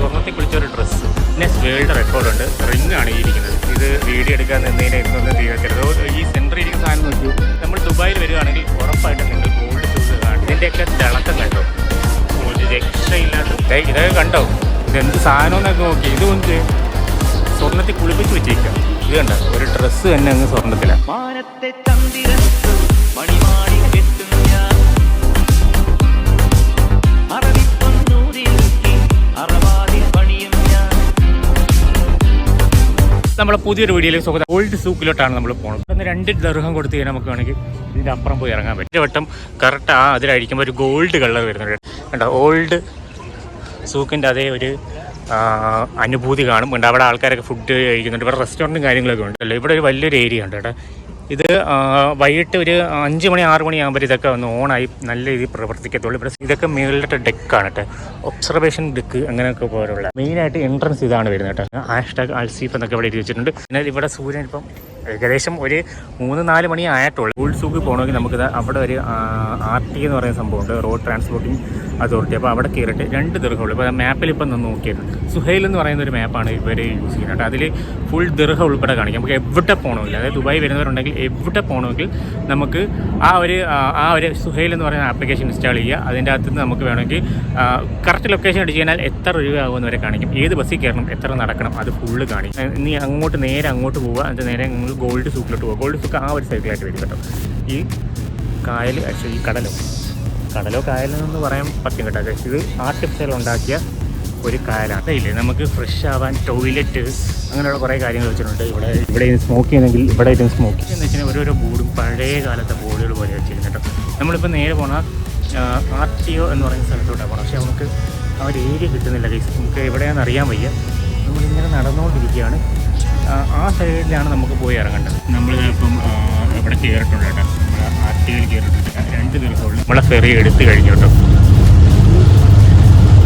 സ്വർണത്തിൽ കുളിച്ച ഒരു ഡ്രസ്സ് പിന്നെ വേൾഡ് റെക്കോർഡുണ്ട് റിംഗ് ആണ് ഇരിക്കുന്നത്. ഇത് വീഡിയോ എടുക്കാൻ നിന്നതിനെ ഇതൊന്നും തീർക്കരുത് ഈ സെന്ററിൽ ഇരിക്കുന്ന സാധനം നോക്കൂ നമ്മൾ ദുബായിൽ വരികയാണെങ്കിൽ ഉറപ്പായിട്ടും നിങ്ങൾ ഗോൾഡ് ഷൂസ് കാണും. ഇതിന്റെയൊക്കെ തിളക്കം കണ്ടോ? ഒരു രക്ഷയില്ലാത്ത ഇതൊക്കെ കണ്ടോ? ഇതെന്ത് സാധനം എന്നൊക്കെ നോക്കി. ഇത് കൊണ്ട് സ്വർണത്തിൽ കുളിപ്പിച്ച് വെച്ചേക്കാം ഇത് കണ്ടോ? ഒരു ഡ്രസ്സ് തന്നെ അങ്ങ് സ്വർണത്തിലാണ് നമ്മളെ പുതിയൊരു വീഡിയോയിലേക്ക് സ്വാഗതം. ഓൾഡ് സൂക്കിലോട്ടാണ് നമ്മൾ പോകുന്നത് ഇന്ന് രണ്ട് ദർഹം കൊടുത്ത് കഴിഞ്ഞാൽ നമുക്ക് വേണമെങ്കിൽ ഇതിന്റെ അപ്പുറം പോയി ഇറങ്ങാൻ പറ്റും. വട്ടം കറക്റ്റ് ആ അതിലഴിക്കുമ്പോൾ ഒരു ഗോൾഡ് കളർ വരുന്നുണ്ട്. കണ്ടോ? ഓൾഡ് സൂക്കിന്റെ അതേ ഒരു അനുഭൂതി കാണും. ഉണ്ട് അവിടെ ആൾക്കാരൊക്കെ ഫുഡ് കഴിക്കുന്നുണ്ട്. ഇവിടെ റെസ്റ്റോറന്റും കാര്യങ്ങളൊക്കെ ഉണ്ട്. ഇവിടെ ഒരു വലിയൊരു ഏരിയ ഉണ്ട്. കേട്ടോ ഇത് വൈകിട്ട് ഒരു അഞ്ച് മണി ആറ് മണി ആകുമ്പോൾ ഇതൊക്കെ ഒന്ന് ഓണായി നല്ല രീതിയിൽ പ്രവർത്തിക്കത്തുള്ളൂ. ഇവിടെ ഇതൊക്കെ മുകളിലത്തെ ഡെക്കാണ് കേട്ടോ. ഒബ്സർവേഷൻ ഡെക്ക് അങ്ങനെയൊക്കെ പോലുള്ള. മെയിനായിട്ട് എൻട്രൻസ് ഇതാണ് വരുന്നത് കേട്ടോ. ഹാഷ്ടാഗ് അൽസീഫ് എന്നൊക്കെ ഇവിടെ എഴുതി വെച്ചിട്ടുണ്ട്. എന്നാൽ ഇവിടെ സൂര്യൻ ഇപ്പം ഏകദേശം ഒരു മൂന്ന് നാല് മണി ആയിട്ടുള്ളൂ. ഗൂൾ സൂക്ക് പോകണമെങ്കിൽ നമുക്ക് അവിടെ ഒരു ആർ ടി എന്ന് പറയുന്ന സംഭവമുണ്ട്. റോഡ് ട്രാൻസ്പോർട്ടിംഗ് അതോറിറ്റി അപ്പോൾ അവിടെ കയറിയിട്ട് രണ്ട് ദീർഘമുള്ളൂ. ഇപ്പോൾ മാപ്പിൽ ഇപ്പം നിന്ന് നോക്കിയത് സുഹൈൽ എന്ന് പറയുന്ന ഒരു മാപ്പാണ് ഇവർ യൂസ് ചെയ്യുന്നത് അതിൽ ഫുൾ ദീർഘ ഉൾപ്പെടെ കാണിക്കും. നമുക്ക് എവിടെ പോകണമെങ്കിൽ അതായത് ദുബായ് വരുന്നവരുണ്ടെങ്കിൽ എവിടെ പോകണമെങ്കിൽ നമുക്ക് ആ ഒരു ആ, ഒരു സുഹൈൽ എന്ന് പറയുന്ന ആപ്ലിക്കേഷൻ ഇൻസ്റ്റാൾ ചെയ്യുക. അതിന്റെ അകത്ത് നമുക്ക് വേണമെങ്കിൽ കറക്റ്റ് ലൊക്കേഷൻ അടിച്ച് കഴിഞ്ഞാൽ എത്ര രൂപയാകുമെന്ന് വരെ കാണിക്കും. ഏത് ബസ്സിൽ കയറണം എത്ര നടക്കണം അത് ഫുള്ള് കാണിക്കും. നീ അങ്ങോട്ട് നേരെ അങ്ങോട്ട് പോവുക. എന്നിട്ട് നേരെ നിങ്ങൾ ഗോൾഡ് സൂക്കിലോട്ട് പോകും ഗോൾഡ് സൂക്ക് ആ ഒരു സൈക്കിളായിട്ട് വരും കേട്ടോ. ഈ കായൽ ആക്ച്വലി ഈ കടലോ. കടലോ കായലോ എന്ന് പറയാൻ പറ്റും കേട്ടോ. ഇത് ആർട്ടിഫിഷ്യൽ ഉണ്ടാക്കിയ ഒരു കായലാണ്. ഇല്ലേ നമുക്ക് ഫ്രഷ് ആവാൻ ടോയ്ലറ്റ് അങ്ങനെയുള്ള കുറേ കാര്യങ്ങൾ വെച്ചിട്ടുണ്ട്. ഇവിടെ ഇവിടെ സ്മോക്ക് ചെയ്യണമെങ്കിൽ ഇവിടെ ഇരുന്ന് സ്മോക്ക് എന്ന് വെച്ചാൽ ഓരോരോ ബോർഡും പഴയ കാലത്തെ ബോർഡുകൾ പോലെ വെച്ചിരുന്നു കേട്ടോ. നമ്മളിപ്പോൾ നേരെ പോണ ആർ ടി ഒ എന്ന് പറയുന്ന സ്ഥലത്തോട്ടാണ് പോകണം പക്ഷേ നമുക്ക് ആ ഒരു ഏരിയ കിട്ടുന്നില്ല നമുക്ക് എവിടെയാണെന്ന് അറിയാൻ വയ്യ. നമ്മളിങ്ങനെ നടന്നുകൊണ്ടിരിക്കുകയാണ്. ആ, സൈഡിലാണ് നമുക്ക് പോയി ഇറങ്ങേണ്ടത്. നമ്മൾ ഇപ്പം ഇവിടെ കയറിയിട്ടുണ്ട് കേട്ടോ. നമ്മൾ ആർട്ടിയിൽ കയറിയിട്ടുണ്ട്. രണ്ട് ദീർഘമുള്ള നമ്മളെ ഫെറി എടുത്തു കഴിഞ്ഞു കേട്ടോ.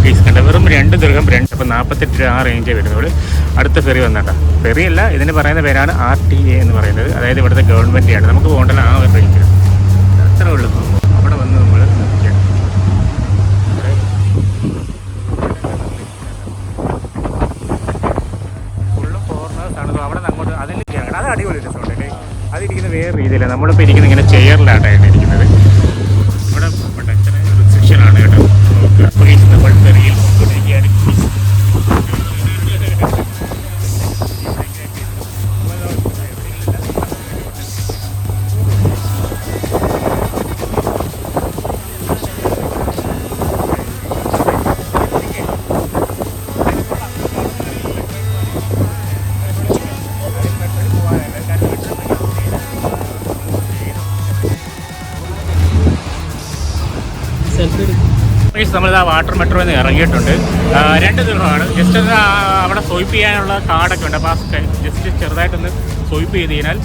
ഫീസ് കണ്ട വെറും രണ്ട് ദീർഘം രണ്ട് അപ്പം നാൽപ്പത്തെട്ട് രൂപ ആ റേഞ്ചേ വരുന്നുള്ളൂ അടുത്ത ഫെറി വന്നേട്ടാ. ഫെറി അല്ല ഇതിന് പറയുന്ന പേരാണ് ആർ ടി എ എന്ന് പറയുന്നത്. അതായത് ഇവിടുത്തെ ഗവൺമെന്റാണ് നമുക്ക് പോകേണ്ടത് ആ ഒരു റേഞ്ച് അത്രേ ഉള്ളൂ. രീതിയിലാണ് നമ്മളിപ്പോൾ ഇരിക്കുന്ന ഇങ്ങനെ ചെയറിലായിട്ടാണ് ഇരിക്കുന്നത്. ഇവിടെ റിസപ്ഷൻ ആണ് കേട്ടോ. ഈ നമ്മളിതാ വാട്ടർ മെട്രോയിൽ നിന്ന് ഇറങ്ങിയിട്ടുണ്ട്. രണ്ട് ദിവസമാണ്. ജസ്റ്റ് ഒന്ന് അവിടെ സ്വൈപ്പ് ചെയ്യാനുള്ള കാർഡൊക്കെ ഉണ്ട്. അപ്പോൾ ആ ജസ്റ്റ് ചെറുതായിട്ടൊന്ന് സ്വൈപ്പ് ചെയ്ത് കഴിഞ്ഞാൽ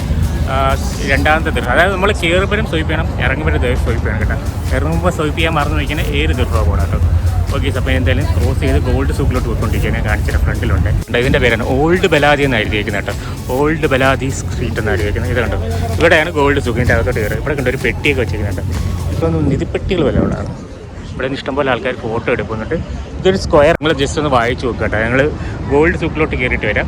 രണ്ടാമത്തെ ദിവസം. അതായത് നമ്മൾ കയറുമ്പോഴും സ്വൈപ്പ് ചെയ്യണം ഇറങ്ങുമ്പോഴും സ്വൈപ്പ് ചെയ്യണം കേട്ടോ. ഇറങ്ങുമ്പോൾ സ്വൈപ്പ് ചെയ്യാൻ മറന്നു വയ്ക്കുന്ന ഏത് ദിവസമാണ് പോകണം കേട്ടോ. ഓക്കെ അപ്പോൾ എന്തായാലും ക്രോസ് ചെയ്ത് ഗോൾഡ് സൂക്കിലോട്ട് പോയിക്കൊണ്ടിരിക്കുകയാണ്. കാണിച്ചിട്ട് ഫ്രണ്ടിലുണ്ട്. ഇതിന്റെ പേരാണ് ഓൾഡ് ബലാദി എന്ന് എഴുതിയിരിക്കുന്നത് കേട്ടോ. ഓൾഡ് ബലാദി സ്ട്രീറ്റ് എന്ന് എഴുതിയിരിക്കുന്നത് ഇത് കണ്ടോ? ഇവിടെയാണ് ഗോൾഡ് സൂക്കിന്റെ അകത്തോട്ട് കയറുക. ഇവിടെ കണ്ടോ ഒരു പെട്ടിയൊക്കെ വെച്ചിരിക്കുന്നുണ്ട്. ഇപ്പോൾ നിധിപ്പെട്ടികൾ വല്ല അവിടെയാണ് ഇവിടെ നിന്ന് ഇഷ്ടംപോലെ ആൾക്കാർ ഫോട്ടോ എടുക്കുന്നുണ്ട്. ഇതൊരു സ്ക്വയർ നിങ്ങൾ ജസ്റ്റ് ഒന്ന് വായിച്ചു നോക്കുക കേട്ടോ. ഞങ്ങൾ ഗോൾഡ് സൂക്കിലോട്ട് കയറിയിട്ട് വരാം.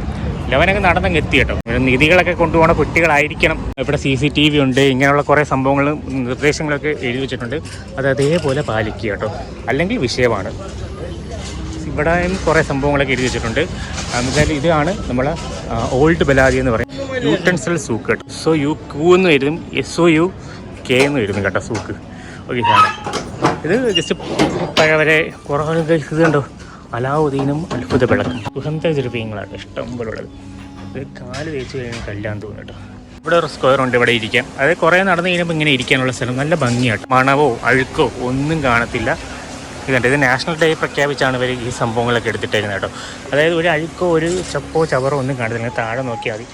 ലവനൊക്കെ നടന്നങ്ങ് എത്തി കേട്ടോ. നിധികളൊക്കെ കൊണ്ടുപോകുന്ന കുട്ടികളായിരിക്കണം. ഇവിടെ സി സി ടി വി ഉണ്ട്. ഇങ്ങനെയുള്ള കുറേ സംഭവങ്ങളും നിർദ്ദേശങ്ങളൊക്കെ എഴുതി വെച്ചിട്ടുണ്ട്. അത് അതേപോലെ പാലിക്കുക കേട്ടോ. അല്ലെങ്കിൽ വിഷയമാണ്. ഇവിടെയും കുറേ സംഭവങ്ങളൊക്കെ എഴുതി വെച്ചിട്ടുണ്ട്. എന്നുവെച്ചാൽ ഇതാണ് നമ്മളെ ഓൾഡ് ബലാദി എന്ന് പറയും. യൂട്ടൻസൽ സൂക്ക് കേട്ടോ. സോ യു ക്യൂ എന്ന് എഴുതും. എസ് ഒ യു കെ എന്ന് എഴുതും കേട്ടോ സൂക്ക് ഓക്കെ ഇത് ജസ്റ്റ് പഴവരെ കുറേ ഇത് കണ്ടോ അലാവുദ്ദീനും അത്ഭുത വിളക്കും സുഗന്ധ ദ്രവ്യങ്ങളാണ് ഇഷ്ടം പോലെ ഉള്ളത്. ഇത് കാൽ തേച്ച് കഴിഞ്ഞാൽ കല്ലാൻ തോന്നും ഇവിടെ ഒരു സ്ക്വയർ ഉണ്ട് ഇവിടെ ഇരിക്കാൻ അത് കുറേ നടന്നു കഴിയുമ്പോൾ ഇങ്ങനെ ഇരിക്കാനുള്ള സ്ഥലം. നല്ല ഭംഗിയാട്ടോ. മണവോ അഴുക്കോ ഒന്നും കാണത്തില്ല. ഇതുണ്ട് ഇത് നാഷണൽ ഡേ പ്രഖ്യാപിച്ചാണ് ഇവർ ഈ സംഭവങ്ങളൊക്കെ എടുത്തിട്ടേക്കുന്നത് കേട്ടോ. അതായത് ഒരു അഴുക്കോ ഒരു ചപ്പോ ചവറോ ഒന്നും കാണത്തില്ല. താഴെ നോക്കിയാൽ മതി.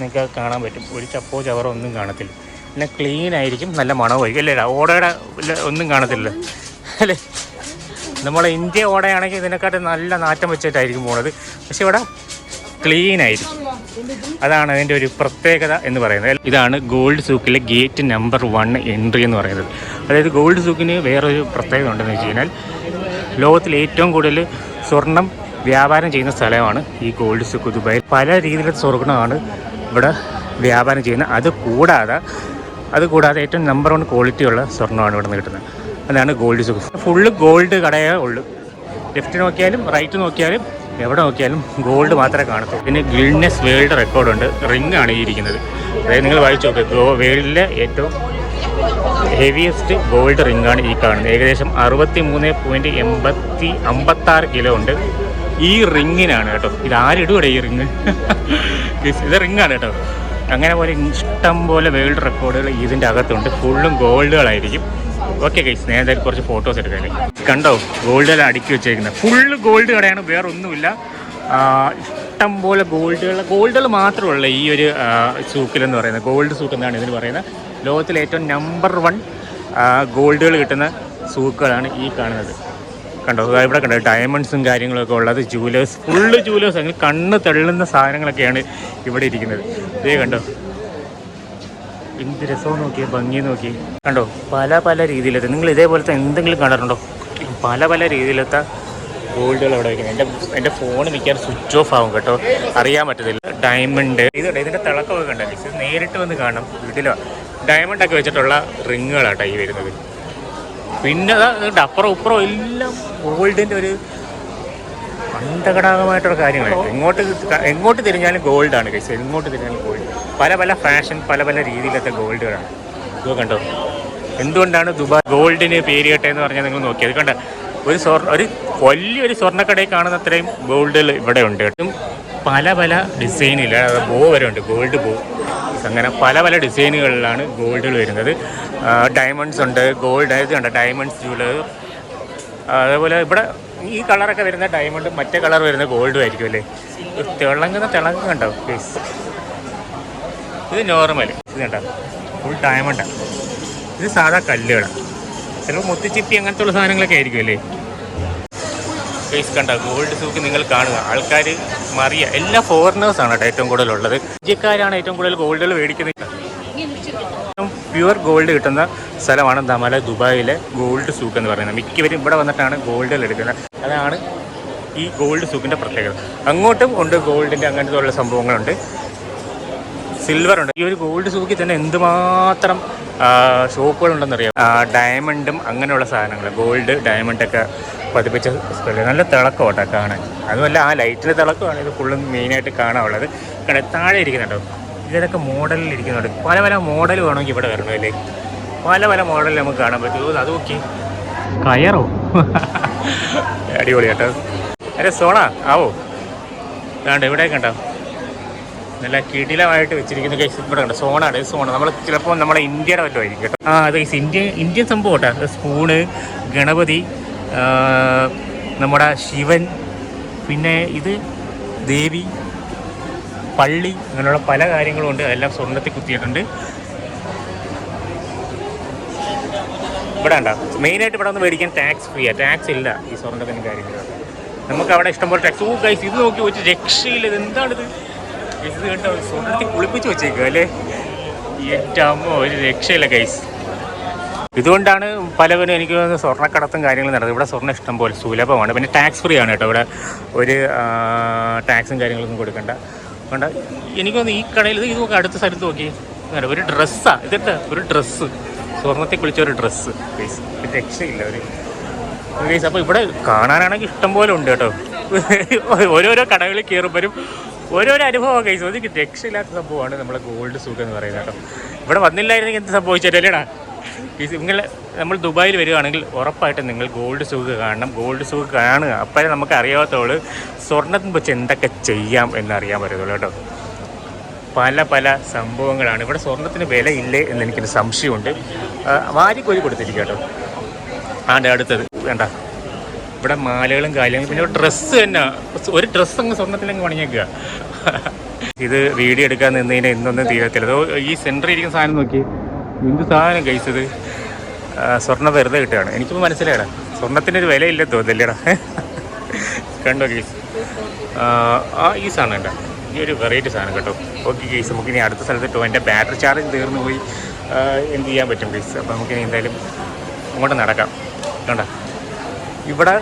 നിങ്ങൾക്ക് കാണാൻ പറ്റും. ഒരു ചപ്പോ ചവറോ ഒന്നും കാണത്തില്ല. പിന്നെ ക്ലീൻ ആയിരിക്കും. നല്ല മണമായിരിക്കും അല്ലേ? ഓടയുടെ ഒന്നും കാണത്തില്ല. അല്ലേ? നമ്മളെ ഇന്ത്യ ഓടയാണെങ്കിൽ ഇതിനെക്കാട്ടും നല്ല നാറ്റം വെച്ചിട്ടായിരിക്കും പോണത്. പക്ഷെ ഇവിടെ ക്ലീൻ ആയിരിക്കും. അതാണ് അതിന്റെ ഒരു പ്രത്യേകത എന്ന് പറയുന്നത്. ഇതാണ് ഗോൾഡ് സൂക്കിലെ ഗേറ്റ് നമ്പർ വൺ എൻട്രി എന്ന് പറയുന്നത്. അതായത് ഗോൾഡ് സൂക്കിന് വേറൊരു പ്രത്യേകത ഉണ്ടെന്ന് വെച്ച് കഴിഞ്ഞാൽ ലോകത്തിൽ ഏറ്റവും കൂടുതൽ സ്വർണം വ്യാപാരം ചെയ്യുന്ന സ്ഥലമാണ് ഈ ഗോൾഡ് സൂക്ക് ദുബായിൽ പല രീതിയിലുള്ള സ്വർണമാണ് ഇവിടെ വ്യാപാരം ചെയ്യുന്നത്. അത് കൂടാതെ അത് കൂടാതെ ഏറ്റവും നമ്പർ വൺ ക്വാളിറ്റി ഉള്ള സ്വർണമാണ് ഇവിടെ നിന്ന് കിട്ടുന്നത് അതാണ് ഗോൾഡ് സുഖ. ഫുള്ള് ഗോൾഡ് കടയേ ഉള്ളൂ. ലെഫ്റ്റ് നോക്കിയാലും റൈറ്റ് നോക്കിയാലും എവിടെ നോക്കിയാലും ഗോൾഡ് മാത്രമേ കാണത്തൂ പിന്നെ ഗിൽനെസ് വേൾഡ് റെക്കോർഡുണ്ട് റിംഗ് ആണ് ഇരിക്കുന്നത്. അതായത് നിങ്ങൾ വായിച്ചു നോക്കുക വേൾഡിലെ ഏറ്റവും ഹെവിയസ്റ്റ് ഗോൾഡ് റിംഗ് ആണ് ഈ കാണുന്നത്. ഏകദേശം അറുപത്തി മൂന്ന് പോയിന്റ് എൺപത്തി അമ്പത്താറ് കിലോ ഉണ്ട്. ഈ റിങ്ങിനാണ് കേട്ടോ. ഇത് ആരിടൂടെ ഈ റിങ് ഇത് റിങ്ങാണ് കേട്ടോ. അങ്ങനെ പോലെ ഇഷ്ടം പോലെ വേൾഡ് റെക്കോർഡുകൾ ഇതിന്റെ അകത്തുണ്ട്. ഫുള്ളും ഗോൾഡുകളായിരിക്കും. ഓക്കെ കൈ നേരത്തെ കുറച്ച് ഫോട്ടോസ് എടുക്കാൻ കണ്ടോ ഗോൾഡുകൾ അടുക്കി വെച്ചേക്കുന്നത്. ഫുള്ള് ഗോൾഡ് കടയാണ് വേറെ ഒന്നുമില്ല ഇഷ്ടം പോലെ ഗോൾഡുകൾ ഗോൾഡുകൾ മാത്രമുള്ള ഈ ഒരു സൂക്കിലെന്ന് പറയുന്നത്. ഗോൾഡ് സൂക്ക് എന്നാണ് ഇതിന് പറയുന്നത്. ലോകത്തിലെ ഏറ്റവും നമ്പർ വൺ ഗോൾഡുകൾ കിട്ടുന്ന സൂക്കുകളാണ് ഈ കാണുന്നത്. കണ്ടോ? ഇവിടെ കണ്ടോ? ഡയമണ്ട്സും കാര്യങ്ങളൊക്കെ ഉള്ളത് ജൂലേഴ്സ് ഫുള്ള് ജൂലേഴ്സ് അങ്ങനെ കണ്ണ് തള്ളുന്ന സാധനങ്ങളൊക്കെയാണ് ഇവിടെ ഇരിക്കുന്നത്. ഇതേ കണ്ടോ? എന്ത് രസവും നോക്കി ഭംഗി നോക്കി കണ്ടോ? പല പല രീതിയിലത്തെ നിങ്ങൾ ഇതേപോലത്തെ എന്തെങ്കിലും കണ്ടിട്ടുണ്ടോ? പല പല രീതിയിലത്തെ ഗോൾഡുകൾ അവിടെ വയ്ക്കുന്നത് എന്റെ എന്റെ ഫോൺ മിക്കവാറും സ്വിച്ച് ഓഫ് ആവും കേട്ടോ. അറിയാൻ പറ്റത്തില്ല. ഡയമണ്ട് ഇത് കണ്ടോ? ഇതിന്റെ തിളക്കമൊക്കെ കണ്ടല്ലോ ഇത് നേരിട്ട് വന്ന് കാണാം. വീട്ടിലോ ഡയമണ്ട് ഒക്കെ വെച്ചിട്ടുള്ള റിങ്ങുകളാട്ടോ ഈ വരുന്നത്. പിന്നെ അപ്പുറം ഇപ്പുറം എല്ലാം ഗോൾഡിന്റെ ഒരു അന്തഘടകമായിട്ടുള്ള കാര്യങ്ങളാണ്. എങ്ങോട്ട് എങ്ങോട്ട് തിരിഞ്ഞാലും ഗോൾഡാണ് കഴിച്ചത് എങ്ങോട്ട് തിരിഞ്ഞാലും ഗോൾഡ് പല പല ഫാഷൻ പല പല രീതിയിലത്തെ ഗോൾഡുകളാണ്. ഇത് കണ്ടോ? എന്തുകൊണ്ടാണ് ദുബായ് ഗോൾഡിന് പേര് കേട്ടെ എന്ന് പറഞ്ഞാൽ നിങ്ങൾ നോക്കിയത് കണ്ട? ഒരു സ്വർണ ഒരു വലിയൊരു സ്വർണക്കടയിൽ കാണുന്ന അത്രയും ഗോൾഡുകൾ ഇവിടെ ഉണ്ട്. കേട്ടോ പല പല ഡിസൈനിൽ ബോ വരെ ഉണ്ട്. ഗോൾഡ് ബോ. അങ്ങനെ പല പല ഡിസൈനുകളിലാണ് ഗോൾഡുകൾ വരുന്നത്. ഡയമണ്ട്സ് ഉണ്ട് ഗോൾഡ് ഇത് കണ്ട? ഡയമണ്ട്സ് ജൂവലർ അതേപോലെ ഇവിടെ ഈ കളറൊക്കെ വരുന്ന ഡയമണ്ട് മറ്റേ കളർ വരുന്ന ഗോൾഡും ആയിരിക്കും അല്ലേ? തിളങ്ങുന്ന തിളങ്ങും കണ്ടോ? ഫേസ് ഇത് നോർമൽ ഇത് കണ്ടോ? ഫുൾ ഡയമണ്ടാണ് ഇത് സാധാ കല്ലുകളാണ് ചിലപ്പോൾ മുത്തുച്ചിപ്പി അങ്ങനത്തെ ഉള്ള സാധനങ്ങളൊക്കെ ആയിരിക്കും അല്ലേ? ഫേസ് കണ്ട ഗോൾഡ് സൂക്ക് നിങ്ങൾ കാണുക. ആൾക്കാർ മറിയ എല്ലാ ഫോറിനേഴ്സാണ് കേട്ടോ ഏറ്റവും കൂടുതലുള്ളത് ഇന്ത്യക്കാരാണ് ഏറ്റവും കൂടുതൽ ഗോൾഡുകൾ മേടിക്കുന്നത്. പ്യുവർ ഗോൾഡ് കിട്ടുന്ന സ്ഥലമാണ് നമ്മളെ ദുബായിലെ ഗോൾഡ് സൂക്ക് എന്ന് പറയുന്നത്. മിക്കവരും ഇവിടെ വന്നിട്ടാണ് ഗോൾഡുകൾ എടുക്കുന്നത്. അതാണ് ഈ ഗോൾഡ് സൂക്കിന്റെ പ്രത്യേകത. അങ്ങോട്ടും ഉണ്ട് ഗോൾഡിന്റെ അങ്ങനത്തെ ഉള്ള സംഭവങ്ങളുണ്ട്. സിൽവർ ഉണ്ട്. ഈ ഒരു ഗോൾഡ് സൂക്കിൽ തന്നെ എന്തുമാത്രം ഷോപ്പുകളുണ്ടെന്നറിയാം ഡയമണ്ടും അങ്ങനെയുള്ള സാധനങ്ങൾ. ഗോൾഡ് ഡയമണ്ട് ഒക്കെ പതിപ്പിച്ച സ്ഥലം. നല്ല തിളക്കം കേട്ടോ കാണാൻ. അതുമല്ല ആ ലൈറ്റിൽ തിളക്കമാണ് ഇത് ഫുള്ളും മെയിനായിട്ട് കാണാനുള്ളത്. കാരണം താഴെ ഇരിക്കുന്നുണ്ടോ? ഇതിലൊക്കെ മോഡലിൽ ഇരിക്കുന്നുണ്ട്. പല പല മോഡൽ വേണമെങ്കിൽ ഇവിടെ വരണമല്ലേ പല പല മോഡലിൽ നമുക്ക് കാണാൻ പറ്റും. അത് നോക്കി. കയറോ? അടിപൊളി കേട്ടോ. അരെ സോണ ആവോ? വേണ്ട ഇവിടെ കണ്ടോ? നല്ല കിടിലമായിട്ട് വെച്ചിരിക്കുന്ന കേസ് ഇവിടെ കണ്ടോ? സോണാണ് സോണ നമ്മൾ ചിലപ്പോൾ നമ്മുടെ ഇന്ത്യയുടെ വല്ലതും ആയിരിക്കും കേട്ടോ. ആ അതെ ഇന്ത്യ ഇന്ത്യൻ സംഭവം കേട്ടോ. സ്പൂണ് ഗണപതി നമ്മുടെ ശിവൻ പിന്നെ ഇത് ദേവി പള്ളി അങ്ങനെയുള്ള പല കാര്യങ്ങളും ഉണ്ട്. അതെല്ലാം സ്വർണത്തിൽ കുത്തിയിട്ടുണ്ട്. ഇവിടെ ഉണ്ടോ മെയിനായിട്ട് ഇവിടെ ഒന്ന് മേടിക്കാൻ ടാക്സ് ഫ്രീ ആണ് ടാക്സ് ഇല്ല ഈ സ്വർണത്തിന്റെ കാര്യങ്ങൾ നമുക്ക് അവിടെ ഇഷ്ടംപോലെ ടാക്സ് ഓ ഗൈസ് ഇത് നോക്കി വെച്ച് രക്ഷയില്ല. ഇത് എന്താണിത്? ഇത് കണ്ടോ? സ്വർണത്തിൽ കുളിപ്പിച്ച് വെച്ചേക്കുക അല്ലേ? ഏറ്റവും ഒരു രക്ഷയില്ല ഗൈസ് ഇതുകൊണ്ടാണ് പലവരും എനിക്ക് സ്വർണക്കടത്തും കാര്യങ്ങളും നടന്നത്. ഇവിടെ സ്വർണം ഇഷ്ടം പോലെ സുലഭമാണ്. പിന്നെ ടാക്സ് ഫ്രീ ആണ് കേട്ടോ. ഇവിടെ ഒരു ടാക്സും കാര്യങ്ങളൊന്നും കൊടുക്കണ്ട. അതുകൊണ്ട് എനിക്ക് തോന്നുന്നു ഈ കടയിൽ ഇത് ഇതൊക്കെ അടുത്ത സ്ഥലത്ത് നോക്കി. ഒരു ഡ്രസ്സാണ് ഇതിട്ട് ഒരു ഡ്രസ്സ് സ്വർണത്തിൽ കുളിച്ച ഒരു ഡ്രസ്സ് പ്ലീസ് രക്ഷയില്ല. ഒരു പ്ലീസ് അപ്പോൾ ഇവിടെ കാണാനാണെങ്കിൽ ഇഷ്ടം പോലെ ഉണ്ട് കേട്ടോ. ഓരോരോ കടകളിൽ കയറുമ്പോഴും ഓരോരോ അനുഭവം കൈസ് അത് രക്ഷയില്ലാത്ത സംഭവമാണ് നമ്മളെ ഗോൾഡ് സൂക്ക് എന്ന് പറയുന്നത് കേട്ടോ. ഇവിടെ വന്നില്ലായിരുന്നെങ്കിൽ എന്ത് സംഭവിച്ചല്ലേടാ നിങ്ങൾ നമ്മൾ ദുബായിൽ വരികയാണെങ്കിൽ ഉറപ്പായിട്ടും നിങ്ങൾ ഗോൾഡ് സൂക്ക് കാണണം. ഗോൾഡ് സൂക്ക് കാണുക. അപ്പോഴേ നമുക്ക് അറിയാത്തവൾ സ്വർണത്തിന് വെച്ച് എന്തൊക്കെ ചെയ്യാം എന്നറിയാൻ പറ്റത്തുള്ളൂ കേട്ടോ. പല പല സംഭവങ്ങളാണ്. ഇവിടെ സ്വർണത്തിന് വിലയില്ലേ എന്ന് എനിക്കൊരു സംശയമുണ്ട്. വാരി വാരിക്കോരി കൊടുത്തിരിക്കുക കേട്ടോ. ആണ്ട് അടുത്തത്. വേണ്ട. ഇവിടെ മാലകളും കാര്യങ്ങളും. പിന്നെ ഡ്രസ്സ് തന്നെ. ഒരു ഡ്രസ്സ് അങ്ങ് സ്വർണത്തിലങ്ങ് പണിഞ്ഞേക്കുക ഇത് വീഡിയോ എടുക്കാൻ നിന്നതിന് ഇന്നൊന്നും തീരത്തില്ല. അതോ ഈ സെന്ററിൽ ഇരിക്കുന്ന സാധനം നോക്കി. എന്ത് സാധനം കഴിച്ചത്? സ്വർണം വെറുതെ കിട്ടുകയാണ്. എനിക്കിപ്പോൾ മനസ്സിലായടാ സ്വർണത്തിന് ഒരു വിലയില്ല തോന്നില്ലേടാ കണ്ടോ കേസ് ആ ഈ സാധനം കണ്ട? ഈ ഒരു വെറൈറ്റി സാധനം കേട്ടോ ഓക്കെ കേസ് നമുക്ക് ഇനി അടുത്ത സ്ഥലത്ത് ഇട്ടോ എന്റെ ബാറ്ററി ചാർജ് തീർന്നു പോയി എന്ത് ചെയ്യാൻ പറ്റും കേസ് അപ്പോൾ നമുക്കിനി എന്തായാലും അങ്ങോട്ട് നടക്കാം. കണ്ട? ഇവിടെ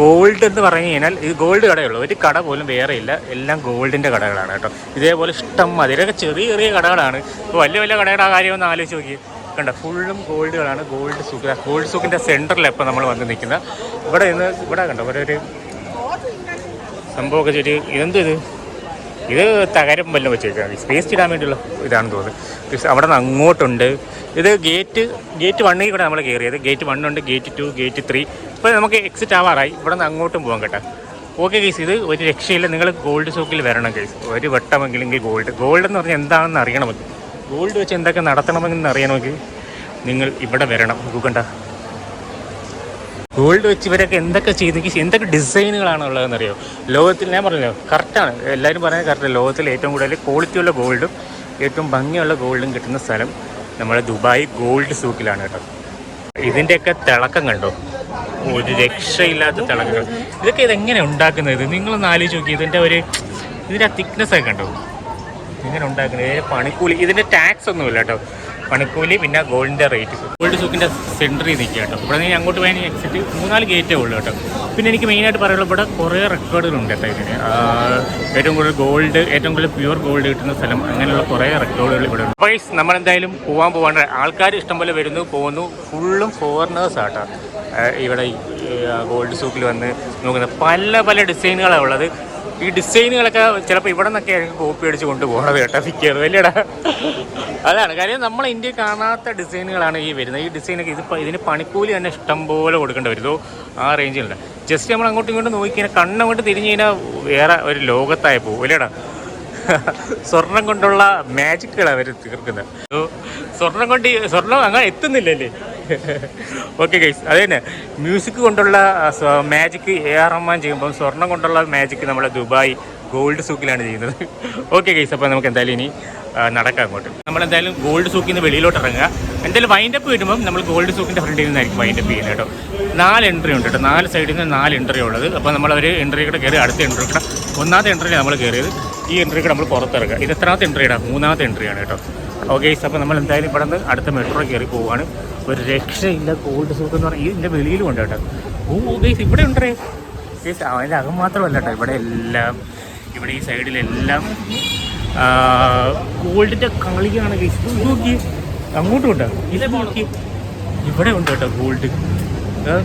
ഗോൾഡ് എന്ന് പറഞ്ഞു കഴിഞ്ഞാൽ ഇത് ഗോൾഡ് കടയുള്ളൂ ഒരു കട പോലും വേറെ ഇല്ല. എല്ലാം ഗോൾഡിന്റെ കടകളാണ് കേട്ടോ. ഇതേപോലെ ഇഷ്ടം മതി. ചെറിയ ചെറിയ കടകളാണ്. ഇപ്പോൾ വലിയ വലിയ കടയുടെ ആ കാര്യം ഒന്ന് ആലോചിച്ച് നോക്കി. കണ്ട? ഫുള്ളും ഗോൾഡുകളാണ്. ഗോൾഡ് സൂക്ക് ഗോൾഡ് സൂക്കിന്റെ സെന്ററിൽ ഇപ്പോൾ നമ്മൾ വന്ന് നിൽക്കുന്നത്. ഇവിടെ ഇന്ന് ഇവിടെ കണ്ടോ? ഇവിടെ ഒരു സംഭവമൊക്കെ ചെറിയ ഇതെന്ത് ഇത്? ഇത് തകരം വല്ലതും വെച്ചേക്കാം സ്പേസ് ഇടാൻ വേണ്ടിയുള്ള ഇതാണെന്ന് തോന്നുന്നത് അവിടെ നിന്ന് അങ്ങോട്ടുണ്ട്. ഇത് ഗേറ്റ് ഗേറ്റ് വണ്ണിൽ കൂടെ നമ്മൾ കയറിയത് ഗേറ്റ് വണ്ണുണ്ട് ഗേറ്റ് ടു ഗേറ്റ് ത്രീ ഇപ്പോൾ നമുക്ക് എക്സിറ്റ് ആവാറായി. ഇവിടെ നിന്ന് അങ്ങോട്ടും പോകാം കേട്ടോ. ഓക്കെ കേസ് ഇത് ഒരു രക്ഷയില്ല. നിങ്ങൾ ഗോൾഡ് ഷോക്കിൽ വരണം കേസ് ഒരു വട്ടമെങ്കിലെങ്കിൽ ഗോൾഡ് ഗോൾഡ് എന്ന് പറഞ്ഞാൽ എന്താണെന്ന് അറിയണമെങ്കിൽ ഗോൾഡ് വെച്ച് എന്തൊക്കെ നടത്തണമെന്ന് അറിയണമെങ്കിൽ നിങ്ങൾ ഇവിടെ വരണം. നോക്കണ്ട ഗോൾഡ് വെച്ച് ഇവരൊക്കെ എന്തൊക്കെ ചെയ്തെങ്കിൽ എന്തൊക്കെ ഡിസൈനുകളാണ് ഉള്ളതെന്ന് അറിയോ ലോകത്തിൽ ഞാൻ പറഞ്ഞല്ലോ കറക്റ്റാണ് എല്ലാവരും പറയുന്നത് കറക്റ്റ് ലോകത്തിൽ ഏറ്റവും കൂടുതൽ ക്വാളിറ്റിയുള്ള ഗോൾഡും ഏറ്റവും ഭംഗിയുള്ള ഗോൾഡും കിട്ടുന്ന സ്ഥലം നമ്മുടെ ദുബായ് ഗോൾഡ് സൂക്കിലാണ് കേട്ടോ. ഇതിന്റെയൊക്കെ തിളക്കം കണ്ടോ? ഒരു രക്ഷയില്ലാത്ത തിളക്കങ്ങൾ ഇതൊക്കെ ഇതെങ്ങനെ ഉണ്ടാക്കുന്നത്? നിങ്ങളൊന്ന് ആലോചിച്ച് നോക്കി ഇതിന്റെ ഒരു ഇതിന്റെ തിക്നെസ് ഒക്കെ കണ്ടോ? ഇങ്ങനെ ഉണ്ടാക്കുന്നത്? പണിക്കൂലി ഇതിന്റെ ടാക്സ് ഒന്നുമില്ല കേട്ടോ. പണിക്കൂലി പിന്നെ ഗോൾഡിന്റെ റേറ്റ് ഗോൾഡ് സൂക്കിന്റെ സെന്ററിൽ നിൽക്കുക കേട്ടോ. ഇവിടെ നിന്ന് അങ്ങോട്ട് പോയാൽ എക്സിറ്റ് മൂന്നാൽ ഗേറ്റേ ഉള്ളൂ കേട്ടോ. പിന്നെ എനിക്ക് മെയിനായിട്ട് പറയാനുള്ളത് ഇവിടെ കുറേ റെക്കോർഡുകളുണ്ട് കേട്ടോ ഇതിന്. ഏറ്റവും കൂടുതൽ ഗോൾഡ് ഏറ്റവും കൂടുതൽ പ്യുവർ ഗോൾഡ് കിട്ടുന്ന സ്ഥലം അങ്ങനെയുള്ള കുറേ റെക്കോർഡുകൾ ഇവിടെ ഉണ്ട്. വൈസ് നമ്മളെന്തായാലും പോകാൻ പോകാണ്ട് ആൾക്കാർ ഇഷ്ടംപോലെ വരുന്നു പോകുന്നു. ഫുള്ളും ഫോറിനേഴ്സ് ആട്ടോ. ഇവിടെ ഗോൾഡ് സൂക്കിൽ വന്ന് നോക്കുന്നത്. പല പല ഡിസൈനുകളാണ് ഉള്ളത്. ഈ ഡിസൈനുകളൊക്കെ ചിലപ്പോൾ ഇവിടെ നിന്നൊക്കെ ആയിരിക്കും കോപ്പി അടിച്ച് കൊണ്ടുപോകണത് കേട്ടോ ഫിക്കർ വലിയടാ അതാണ് കാര്യം നമ്മൾ ഇന്ത്യ കാണാത്ത ഡിസൈനുകളാണ് ഈ വരുന്നത്. ഈ ഡിസൈനൊക്കെ ഇതിപ്പോൾ ഇതിന് പണിക്കൂലി തന്നെ ഇഷ്ടം പോലെ കൊടുക്കേണ്ടി വരുതോ ആ റേഞ്ചിലുണ്ട് ജസ്റ്റ് നമ്മൾ അങ്ങോട്ടും ഇങ്ങോട്ടും നോക്കിക്കഴിഞ്ഞാൽ കണ്ണങ്ങോട്ട് തിരിഞ്ഞു കഴിഞ്ഞാൽ വേറെ ഒരു ലോകത്തായി പോകും വലിയടാ സ്വർണം കൊണ്ടുള്ള മാജിക്കുകളാണ് അവർ തീർക്കുന്നത്. സ്വർണം കൊണ്ട് സ്വർണം അങ്ങനെ എത്തുന്നില്ലല്ലേ? ഓക്കെ ഗൈസ് അത് തന്നെ. മ്യൂസിക് കൊണ്ടുള്ള മാജിക് എ ആർ റഹ്മാൻ ചെയ്യുമ്പോൾ സ്വർണം കൊണ്ടുള്ള മാജിക് നമ്മൾ ദുബായ് ഗോൾഡ് സൂക്കിലാണ് ചെയ്യുന്നത്. ഓക്കെ ഗൈസ് അപ്പോൾ നമുക്ക് എന്തായാലും ഇനി നടക്കാം അങ്ങോട്ട്. നമ്മളെന്തായാലും ഗോൾഡ് സൂക്കിൽ നിന്ന് വെളിയിലോട്ട് ഇറങ്ങുക. എന്തായാലും വൈൻഡപ്പ് വരുമ്പം നമ്മൾ ഗോൾഡ് സൂക്കിന്റെ ഫ്രണ്ടിൽ നിന്നായിരിക്കും വൈൻഡപ്പ് ചെയ്യുന്നത് കേട്ടോ. നാല് എൻട്രി ഉണ്ട് കേട്ടോ. നാല് സൈഡിൽ നിന്ന് നാല് എൻട്രി ഉള്ളത്. അപ്പോൾ നമ്മൾ ഒരു എൻട്രി കൂടെ കയറി അടുത്ത എൻട്രി കൂടെ. ഒന്നാമത്തെ എൻട്രിയിൽ നമ്മൾ കയറിയത് ഈ എൻട്രി കൂടെ നമ്മൾ പുറത്തിറങ്ങുക. ഇത് എത്രാമത്തെ എൻട്രിയാണ് മൂന്നാമത്തെ എൻട്രിയാണ് കേട്ടോ. ഓക്കെ അപ്പോൾ നമ്മൾ എന്തായാലും ഇവിടെ നിന്ന് അടുത്ത മെട്രോ കയറി പോവുകയാണ് ഒരു രക്ഷയില്ല ഗോൾഡ് സൂക്ക് എന്ന് പറഞ്ഞാൽ ഇതിന്റെ വെളിയിലും ഉണ്ട് കേട്ടോ. ഓ ഗൈസ് ഇവിടെ ഉണ്ടേ? ഗൈസ് അതിന്റെ അകം മാത്രമല്ല കേട്ടോ. ഇവിടെ എല്ലാം ഇവിടെ ഈ സൈഡിലെല്ലാം ഗോൾഡിന്റെ കളിയാണ് ഗൈസ് നോക്കി അങ്ങോട്ടും ഉണ്ടോ. ഇത് നോക്കി ഇവിടെ ഉണ്ട് കേട്ടോ ഗോൾഡ്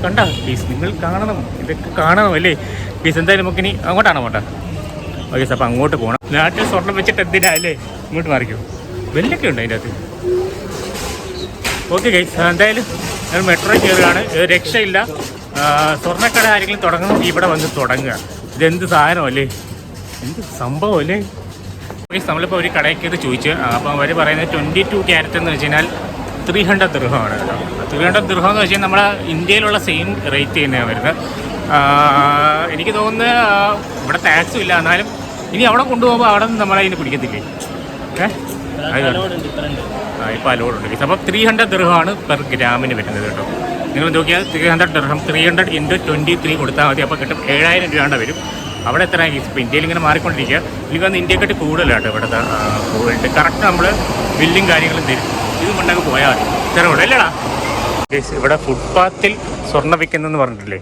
കണ്ട ഗൈസ് നിങ്ങൾ കാണണം. ഇതൊക്കെ കാണണം അല്ലേ? ഗൈസ് എന്തായാലും നമുക്കിനി അങ്ങോട്ടാണോ പോട്ടെ ഓക്കെ അപ്പോൾ അങ്ങോട്ട് പോകണം നാട്ടിൽ സ്വർണം വെച്ചിട്ട് എന്തിനാ അല്ലേ? ഇങ്ങോട്ട് മാറിക്കോ. വെല്ലൊക്കെ ഉണ്ട് അതിന്റെ അകത്ത്? ഓക്കെ ഗൈസ് എന്തായാലും ഞാൻ മെട്രോ കയറുകയാണ്. ഇത് രക്ഷയില്ല. സ്വർണക്കട ആരെങ്കിലും തുടങ്ങണം ഇവിടെ വന്ന് തുടങ്ങുക. ഇതെന്ത് സാധനമല്ലേ എന്ത് സംഭവമല്ലേ ഗൈസ് നമ്മളിപ്പോൾ ഒരു കടയിൽ കയറി ചോദിച്ചു അപ്പോൾ അവർ പറയുന്നത് ട്വന്റി ടു ക്യാരറ്റ് എന്ന് വെച്ച് കഴിഞ്ഞാൽ ത്രീ ഹൺഡ്രഡ് ദൃഹമാണ് കേട്ടോ. ത്രീ ഹൺഡ്രഡ് ദൃഹം എന്ന് വെച്ചാൽ നമ്മളെ ഇന്ത്യയിലുള്ള സെയിം റേറ്റ് തന്നെയാണ് വരുന്നത്. എനിക്ക് തോന്നുന്നത് ഇവിടെ ടാക്സും ഇല്ല. എന്നാലും ഇനി അവിടെ കൊണ്ടുപോകുമ്പോൾ അവിടെ നിന്ന് നമ്മളതിന് പിടിക്കത്തില്ലേ? ഏഹ് ആ ഇപ്പോൾ അലോഡുണ്ട്. ഗൈസ് അപ്പോൾ ത്രീ ഹൺഡ്രഡ് ദൃഹമാണ് പെർ ഗ്രാമിന് വരുന്നത് കേട്ടോ. നിങ്ങൾ നോക്കിയാൽ three hundred dirham three hundred into twenty three കൊടുത്താൽ മതി. അപ്പോൾ കിട്ടും ഏഴായിരം രൂപയുടെ വരും. അവിടെ എത്ര ഗൈസ് ഇപ്പോൾ ഇന്ത്യയിൽ ഇങ്ങനെ മാറിക്കൊണ്ടിരിക്കുക. എനിക്ക് വന്ന് ഇന്ത്യക്കെട്ട് കൂടുതലാണ് കേട്ടോ ഇവിടുത്തെ പോയിട്ട് കറക്റ്റ് നമ്മൾ ബില്ലും കാര്യങ്ങളും തരും. ഇത് കൊണ്ടൊക്കെ പോയാൽ മതി. ഇത്ര അല്ലേടാ. ഇവിടെ ഫുട്പാത്തിൽ സ്വർണം വിൽക്കുന്നതെന്ന് പറഞ്ഞിട്ടില്ലേ?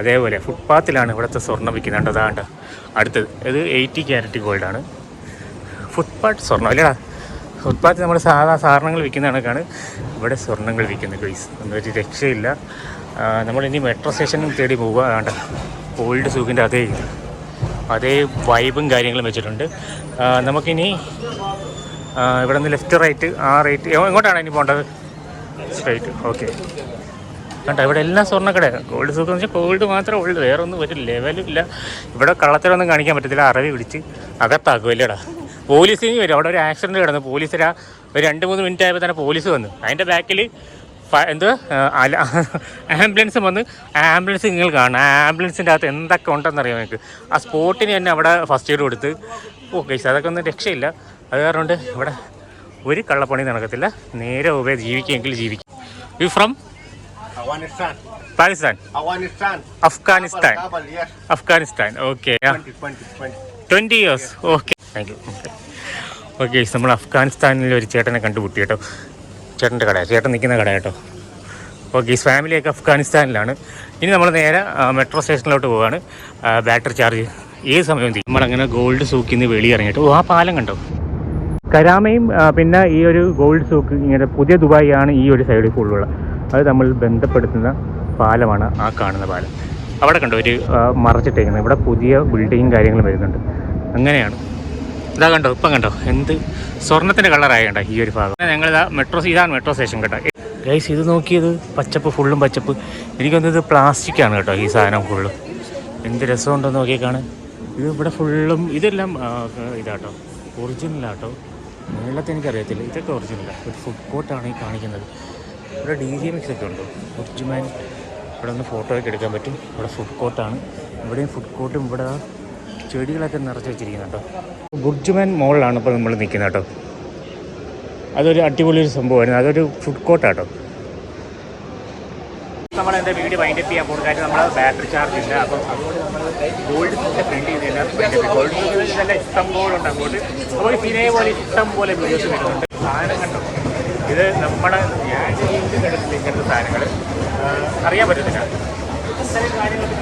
അതേപോലെ ഫുട്പാത്തിലാണ് ഇവിടുത്തെ സ്വർണം വിൽക്കുന്നത് അതാണ്ട് അടുത്തത്. ഇത് എയ്റ്റി ക്യാരറ്റ് ഗോൾഡാണ് ഫുട്പാത്ത് സ്വർണം അല്ലേടാ. ഫുട്പാത്ത് നമ്മൾ സാധാ സാധനങ്ങൾ വിൽക്കുന്ന കണക്കാണ്. ഇവിടെ സ്വർണങ്ങൾ വിൽക്കുന്നത് ഗൈസ്. എന്നൊരു രക്ഷയില്ല. നമ്മളിനി മെട്രോ സ്റ്റേഷനും തേടി പോവുക. വേണ്ട ഓൾഡ് സൂക്കിന്റെ അതേ അതേ വൈബും കാര്യങ്ങളും വെച്ചിട്ടുണ്ട്. നമുക്കിനി ഇവിടെ നിന്ന് ലെഫ്റ്റ് റൈറ്റ് ആ റൈറ്റ് എങ്ങോട്ടാണ് ഇനി പോകേണ്ടത്? സ്ട്രൈറ്റ് ഓക്കെ കണ്ടോ ഇവിടെ എല്ലാം സ്വർണക്കട ഗോൾഡ് സൂക്ക് എന്ന് വെച്ചാൽ ഗോൾഡ് മാത്രമേ ഉള്ളൂ. വേറൊന്നും ഒരു ലെവലും ഇല്ല. ഇവിടെ കള്ളത്തിലൊന്നും കാണിക്കാൻ പറ്റത്തില്ല. അറവി പിടിച്ച് അകത്താക്കും അല്ലേടാ ഇനി വരും. അവിടെ ഒരു ആക്സിഡന്റ് കിടന്നു. പോലീസ് ഒരു രണ്ട് മൂന്ന് മിനിറ്റ് ആയപ്പോൾ തന്നെ പോലീസ് വന്നു. അതിന്റെ ബാക്കിൽ എന്ത് ആംബുലൻസ് വന്ന് ആംബുലൻസ് നിങ്ങൾ കാണണം. ആ ആംബുലൻസിന്റെ അകത്ത് എന്തൊക്കെ ഉണ്ടെന്നറിയാം നിങ്ങൾക്ക് ആ സ്പോട്ടിന് തന്നെ അവിടെ ഫസ്റ്റ് എയ്ഡ് കൊടുത്ത്. ഓക്കെ അതൊക്കെ ഒന്നും രക്ഷയില്ല. അത് കാരണം കൊണ്ട് ഇവിടെ ഒരു കള്ളപ്പണി നടക്കത്തില്ല. നേരെ ഉപയോഗ ജീവിക്കുമെങ്കിൽ ജീവിക്കും. You from. Pakistan. Afghanistan. Afghanistan. Okay 20, 20, 20. Twenty years okay thank you okay നമ്മൾ അഫ്ഗാനിസ്ഥാനിൽ ഒരു ചേട്ടനെ കണ്ടുപിട്ടി കേട്ടോ. ചേട്ടന്റെ കട ചേട്ടൻ നിൽക്കുന്ന കട കേട്ടോ. ഓക്കെ ഈസ് ഫാമിലിയൊക്കെ അഫ്ഗാനിസ്ഥാനിലാണ്. ഇനി നമ്മൾ നേരെ മെട്രോ സ്റ്റേഷനിലോട്ട് ആ, ബാറ്ററി ചാർജ് ഏത് സമയം നമ്മളങ്ങനെ ഗോൾഡ് സൂക്കിൽ നിന്ന് വെളി ഇറങ്ങിയിട്ട്. ഓ ആ പാലം കണ്ടോ? കരാമയും പിന്നെ ഈ ഒരു ഗോൾഡ് സൂക്ക് ഇങ്ങനെ പുതിയ ദുബായി ആണ് ഈ ഒരു സൈഡിൽ കൂടുതലുള്ള അത് നമ്മൾ ബന്ധപ്പെടുത്തുന്ന പാലമാണ് ആ കാണുന്ന പാലം. അവിടെ കണ്ടോ ഒരു മറച്ചിട്ടേക്കുന്നത്. ഇവിടെ പുതിയ ബിൽഡിങ്ങും കാര്യങ്ങളും വരുന്നുണ്ട്. അങ്ങനെയാണ്. ഇതാ കണ്ടോ ഇപ്പം കണ്ടോ എന്ത് സ്വർണത്തിന്റെ കളറായ കണ്ടോ ഈ ഒരു ഭാഗം. ഞങ്ങളിതാ മെട്രോ ഇതാണ് മെട്രോ സ്റ്റേഷൻ കേട്ടോ. ഗൈസ് ഇത് നോക്കിയത് പച്ചപ്പ് ഫുള്ളും പച്ചപ്പ്. എനിക്കൊന്നത് ഇത് പ്ലാസ്റ്റിക് ആണ് കേട്ടോ ഈ സാധനം ഫുള്ള് എന്ത് രസമുണ്ടോ നോക്കിയേക്കാണ് ഇത് ഇവിടെ ഫുള്ളും ഇതെല്ലാം ഇതാട്ടോ ഒറിജിനലാട്ടോ വെള്ളത്തെ എനിക്കറിയത്തില്ല ഇതൊക്കെ ഒറിജിനലാണ് ഒരു ഫുഡ് കോർട്ടാണ് ഈ കാണിക്കുന്നത്. ഇവിടെ ഡി ജി മിക്സ് ഒക്കെ ഉണ്ടോ. ഒറിജിമാൻ ഇവിടെ ഒന്ന് ഫോട്ടോ ഒക്കെ എടുക്കാൻ പറ്റും. ഇവിടെ ഫുഡ് കോർട്ടാണ് ഇവിടെയും ഫുഡ് കോർട്ടും ഇവിടെ ചെടികളൊക്കെ നിറച്ച് വെച്ചിരിക്കുന്നു കേട്ടോ. ബുർജുമാൻ മോളിലാണ് ഇപ്പോൾ നമ്മൾ നിൽക്കുന്നത് കേട്ടോ. അതൊരു അടിപൊളി ഒരു സംഭവമായിരുന്നു. അതൊരു ഫുഡ് കോർട്ടാട്ടോ നമ്മൾ എന്താ വീഡിയോ വൈൻഡപ്പ് ചെയ്യാൻ പോകുന്ന കാര്യം നമ്മൾ ബാറ്ററി ചാർജ് ഇല്ല അപ്പം അതുകൊണ്ട് നമ്മൾ ഗോൾഡ് ഫ്രണ്ട് ചെയ്തില്ല ഗോൾഡ് ഇതെല്ലാം ഇഷ്ടം പോലെ ഉണ്ട് അങ്ങോട്ട്. അപ്പോൾ സിനിമ പോലെ ഇഷ്ടം പോലെ വീഡിയോസ് വരുന്നുണ്ട്. സാധനം കണ്ടോ? ഇത് നമ്മുടെ ഞാൻ ജീവിതത്തിൽ കണ്ടിട്ടില്ല ഇങ്ങനത്തെ സാധനങ്ങൾ അറിയാൻ പറ്റത്തില്ല. ഇത്തരം കാര്യങ്ങളൊക്കെ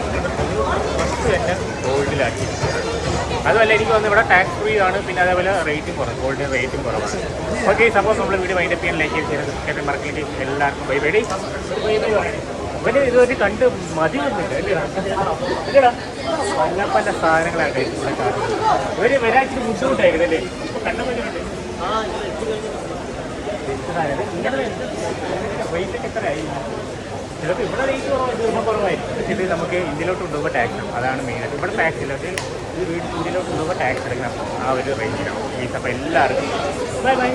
ഫസ്റ്റ് തന്നെ ഗോൾഡിലാക്കി അതുമല്ല എനിക്ക് തോന്നുന്നു ഇവിടെ ടാക്സ് ഫ്രീ ആണ്. പിന്നെ അതേപോലെ റേറ്റും കുറവ് ഗോൾഡിന് റേറ്റും കുറവാണ്. ഓക്കെ സപ്പോസ് നമ്മൾ വീഡിയോ വൈൻഡപ്പ് ചെയ്യാൻ ലൈക്ക് ചെയ്ത് സബ്സ്ക്രൈബ് മറക്കിയിട്ട് എല്ലാവർക്കും ബൈ ബൈ ഇവന് ഇതുവരെ കണ്ട് മതി വന്നിട്ട് പല പല സാധനങ്ങളാണ് കാണുന്നത്. ഇവർ ഇച്ചിരി ബുദ്ധിമുട്ടായിരുന്നു അല്ലേ? കണ്ടപ്പോൾ ഇങ്ങനെ എത്രയായി? ചിലപ്പോൾ ഇവിടെ റേറ്റ് കുറവ് രൂപ കുറവായിരിക്കും. ഇത് നമുക്ക് ഇന്ത്യയിലോട്ട് കൊണ്ടുപോകുമ്പോൾ ടാക്സ് അതാണ് മെയിനായിട്ട് ഇവിടെ ടാക്സ് ഇല്ല. ഈ ഇത് വീട് ഇന്ത്യയിലോട്ട് കൊണ്ടുപോകുമ്പോൾ ടാക്സ് എടുക്കണം. ആ ഒരു റേഞ്ചിലാണ് ഈ അപ്പോൾ എല്ലാവർക്കും ബൈ ബൈ